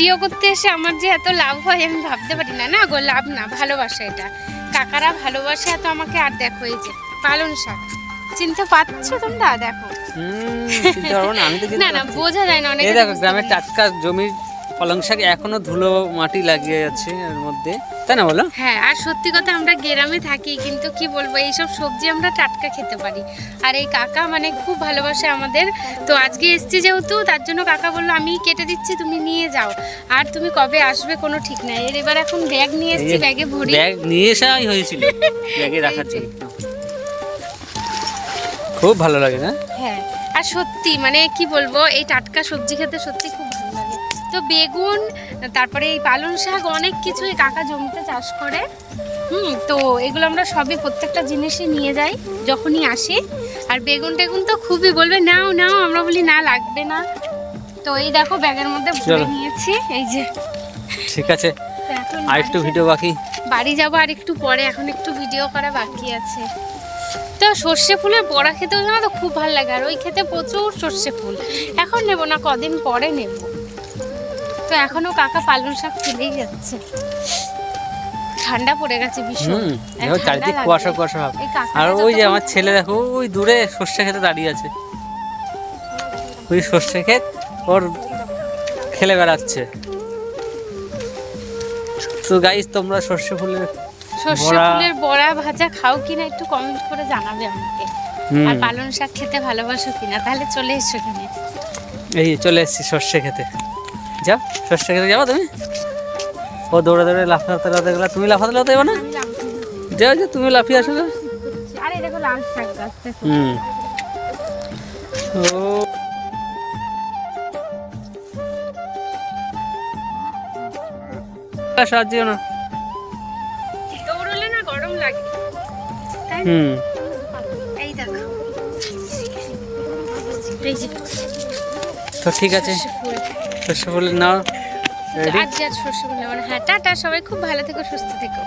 Video করতে এসে আমার যে এত লাভ হয় আমি ভাবতে পারি না। না গো লাভ না ভালোবাসা এটা। কাকারা ভালোবাসে এত আমাকে আর দেখো এই যে পালন শাক। চিনতে পারছ তোমরা? দেখো। না না বোঝা যায় না অনেক দেখো গ্রামের টাটকা জমির পালং শাক এখনও ধুলো মাটি লাগিয়ে আছে এর মধ্যে। তাই না বলো? হ্যাঁ আর সত্যি কথা আমরা গ্রামে থাকি কিন্তু কি বলব এইসব সবজি আমরা টাটকা খেতে পারি। আর এই কাকা মানে খুব ভালোবাসে আমাদের। তো আজকে এসছি যেহেতু তার জন্য কাকা বলল আমি কেটে দিচ্ছি তুমি নিয়ে যাও। আর তুমি কবে আসবে কোনো ঠিক নাই। এর এবার এখন ব্যাগ নিয়ে এসছি ব্যাগে ভরি। ব্যাগ নিয়ে আসাই হয়েছিল। ব্যাগে রাখার জন্য। খুব ভালো লাগে না? হ্যাঁ আর সত্যি মানে কি বলব এই টাটকা সবজি খেতে সত্যি খুব ভালো তো বেগুন তারপরে এই পালং শাক অনেক কিছুই কাকা জমিতে চাষ করে। হুম তো এগুলো আমরা সবই প্রত্যেকটা জিনিসই নিয়ে যাই যখনই আসি। আর বেগুন টেগুন তো খুবই বলবে নাও নাও। আমরা বলি না লাগবে না। তো এই দেখো ব্যাগের মধ্যে ভরে নিয়েছি এই যে। ঠিক আছে। আর একটু ভিডিও বাকি। বাড়ি যাব আর একটু পরে এখন একটু ভিডিও করা বাকি আছে। তো সর্ষে ফুলের বড়া খেতেও জানো তো খুব ভালো লাগে আর ওই খেতে প্রচুর সর্ষে ফুল। এখন নেব না কদিন পরে নেব। তো এখনও কাকা পালং শাক তুলেই যাচ্ছে। ঠান্ডা পড়ে গেছে ভীষণ। দেখো চারিদিক কুয়াশা কুয়াশা ভাব আর ওই যে আমার ছেলে দেখো ওই দূরে সর্ষে খেতে দাঁড়িয়ে আছে। ওই সর্ষে ক্ষেত ওর খেলে বেড়াচ্ছে। তো গাইস তোমরা সর্ষে ফুলের সর্ষে বড়া- ফুলের বড়া ভাজা খাও কিনা একটু কমেন্ট করে জানাবে আমাকে। আর পালং শাক খেতে ভালোবাসো কিনা? তাহলে চলে এসো এখানে। এই চলে এসেছি সর্ষে খেতে। যাও সর্ষে খেতে যাব তুমি। ও দৌড়ে দৌড়ে লাফাতে লাফাতে গেলা তুমি লাফাতে লাফাতে যাব না? যাও যে তুমি লাফিয়ে আসো হুম। ও। সাহায্য না। দৌড়লে না গরম লাগে। হুম। এই দেখো। তো ঠিক আছে। সর্ষে ফুল। নাও আজকে আজ আজ সর্ষে ফুল নেব না। হ্যাঁ টাটা, সবাই খুব ভালো থেকো, সুস্থ থেকো